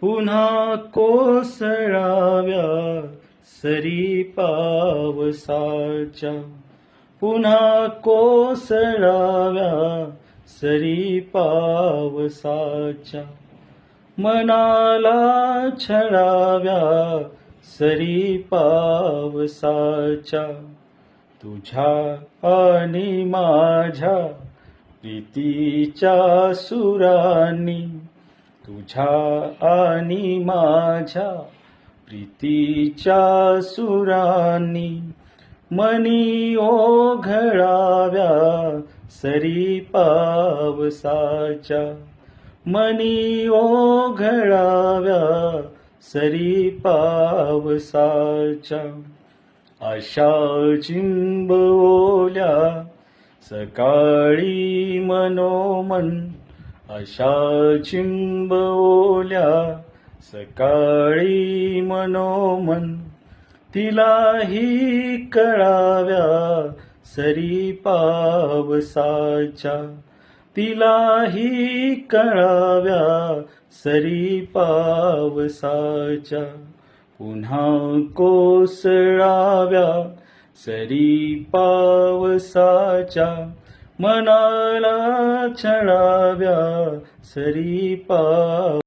पुन्हा कोसळाव्या सरी पावसाच्या. पुन्हा कोसळाव्या सरी पावसाच्या. मनाला छळाव्या सरी पावसाच्या. तुझ्या आणि माझ्या प्रीतीच्या सुरांनी तुझ्या आणि माझ्या प्रीतीच्या सुरांनी मनी ओघळाव्या सरी पावसाच्या. मनी ओघळाव्या सरी पावसाच्या. आशा चिंबवल्या सकाळी मनोमन अशा चिंबवल्या सकाळी मनोमन तिलाही कळाव्या सरी पावसाच्या. तिलाही कळाव्या सरी पावसाच्या. पुन्हा कोसळाव्या सरी पावसाच्या. मनाला छळाव्या सरी पाव